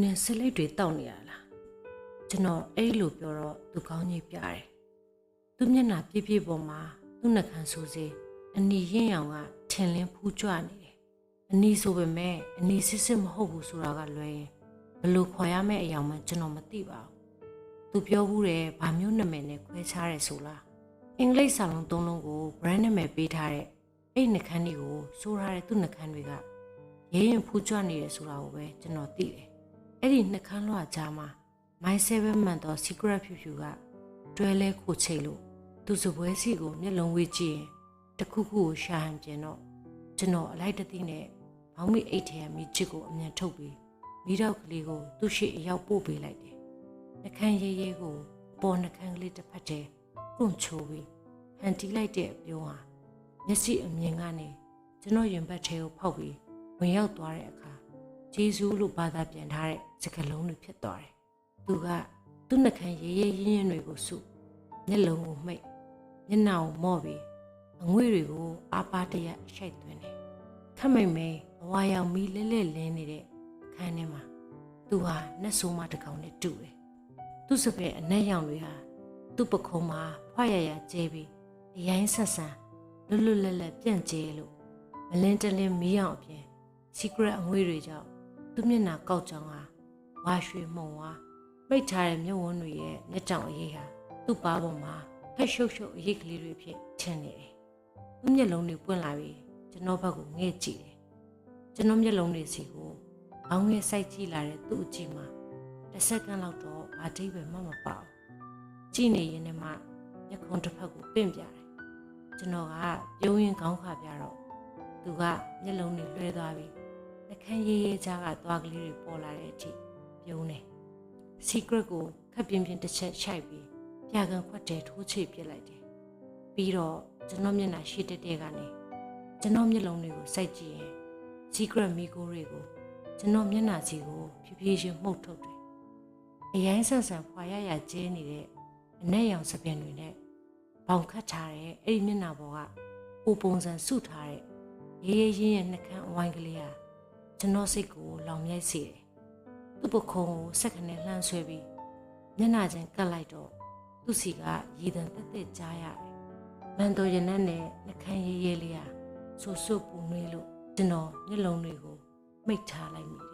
နင်စလိတ်တွေတောက်နေရလားကျွန်တော်အဲ့လိုပြောတော့သူကောင်းကြီးပြတယ်သူမျက်နှာပြည့်ပြည့်ပေါ်မှာသူ့နှာခမ်းဆိုစေအနီရင်ရောင်ကထင်လင်းဖူးကြွနေတယ်အနီဆိုပေမဲ့အနီစစ်စစ်မဟုတ်ဘူးဆိုတာကလွယ်ရင်ဘယ်လို့ခေါ်ရမယ့်အရာမှကျွန်တော်မသိပါဘူးသူပြောဘူးတယ်ဗာမျိုးနာမည်နဲ့ခွဲခြားတယ်ဆိုလားအင်္ဂလိပ်စာလုံးသုံးလုံးကို brand နာမည်ပေးထားတဲ့အဲ့နှာခမ်းတွေကိုစိုးထားတဲ့သူ့နှာခမ်းတွေကရဲရင်ဖူးကြွနေတယ်ဆိုတာကိုပဲကျွန်တော်သိတယ် အဲ့ဒီနှကန်းလွှာကြားမှာ My Seven မှန်တော့ Secret ဖြူဖြူကတွဲလဲခိုချိတ်လို့သူစပွဲစီကိုမျက်လုံးဝေးကြည့်ရင်တစ်ခုခုကိုရှာဟန်ပြင်တော့ကျွန်တော်အလိုက်တသိနဲ့ဘောင်းမိအိတ်ထဲကမိချစ်ကိုအမြန်ထုတ်ပြီးမိတော့ကလေးကိုသူ့ရှိအရောက်ပို့ပေးလိုက်တယ်။နှကန်းရဲရဲကိုအပေါ်နှကန်းကလေးတစ်ဖက်တည်းကွန့်ချိုးပြီးဟန်တီးလိုက်တဲ့အပြုံးဟာမျက်စိအမြင်ကနေကျွန်တော်ရင်ဘတ်ထဲကိုဖောက်ပြီးဝင်ရောက်သွားတဲ့အခါ ဂျေဇူးလို့ဘာသာပြန်ထားတဲ့စကားလုံးတွေဖြစ်သွားတယ်။သူကသူ့နှကန်းရဲရဲရင်းရင်းတွေကိုစုမျက်လုံးကိုမှိတ်မျက်နှာကိုမော့ပြီးအငွေ့တွေကိုအာပါတရက်ရှိုက်သွင်းတယ်။ခက်မိတ်မဲဘဝရောက်မီလဲလဲလင်းနေတဲ့အခန်းထဲမှာသူဟာနှက်ဆိုးမတစ်ကောင်နဲ့တူတယ်။သူ့စပယ်အနက်ရောင်တွေဟာသူ့ပခုံးမှာဖွာရရကျဲပြီးအရင်ဆက်ဆန်လွတ်လွတ်လပ်လပ်ပြန့်ကျဲလို့မလင်းတလင်းမီးအောင်အပြင် secret အငွေ့တွေကြောင့် သူ့မျက်နှာကောက်ကြောင်ဟာဝါရွှေမှုံဝါမိတ်ထားတဲ့မျက်ဝန်းတွေရဲ့မျက်ကြောင်အရေးဟာသူ့ပါးပေါ်မှာဖက်ရှုပ်ရှုပ်အရေးကလေးတွေဖြစ်ထင်နေတယ်။သူ့မျက်လုံးတွေပွင့်လာပြီးကျွန်တော်ဘက်ကိုငဲ့ကြည့်တယ်။ကျွန်တော်မျက်လုံးတွေစီကိုအောင်းငယ်စိုက်ကြည့်လာတဲ့သူ့အကြည့်မှာတစ်စက္ကန့်လောက်တော့ဘာတိပဲမှမပါဘူး။ကြည့်နေရင်လည်းမှမျက်ခုံးတစ်ဖက်ကိုပင့်ပြတယ်။ကျွန်တော်ကပြုံးရင်ခေါင်းခါပြတော့သူကမျက်လုံးတွေလွှဲသွားပြီး နှခမ်းရေးရေးကြားကသွားကလေးတွေပေါ်လာတဲ့အထိပြုံးတယ်။ secret ကိုခပ်ပြင်းပြင်းတစ်ချက်ရှိုက်ပြီးပြကန်ခွက်တဲထိုးချိပစ်လိုက်တယ်။ပြီးတော့ကျွန်တော်မျက်နှာရှိတက်တဲ့ကနေကျွန်တော်မျက်လုံးတွေကိုစိုက်ကြည့်ရင် secret မိကိုတွေကိုကျွန်တော်မျက်နှာစီကိုဖြည်းဖြည်းချင်းမှုတ်ထုတ်တယ်။အရင်ဆန်ဆန်ဖွာရရကျဲနေတဲ့အနက်ရောင်စပင်တွေနဲ့ဘောင်ခတ်ထားတဲ့အဲ့ဒီမျက်နှာပေါ်ကဟိုပုံစံစုထားတဲ့ရေးရေးရင်းရဲ့နှကန်းအဝိုင်းကလေးဟာ ကျွန်တော်စိတ်ကိုလောင်မြိုက်စေတယ်။သူ့ပခုံးကိုစက်ခနဲ့လှမ်းဆွဲပြီးမျက်နှာချင်းကပ်လိုက်တော့သူ့စီကရည်တံတက်တက်ကြားရတယ်။မန်တော်ရနက်နဲ့နှခမ်းရေးရေးလေးဟာဆူဆူပူနွေးလို့ကျွန်တော်မျက်လုံးတွေကိုမိတ်ထားလိုက်မိတယ်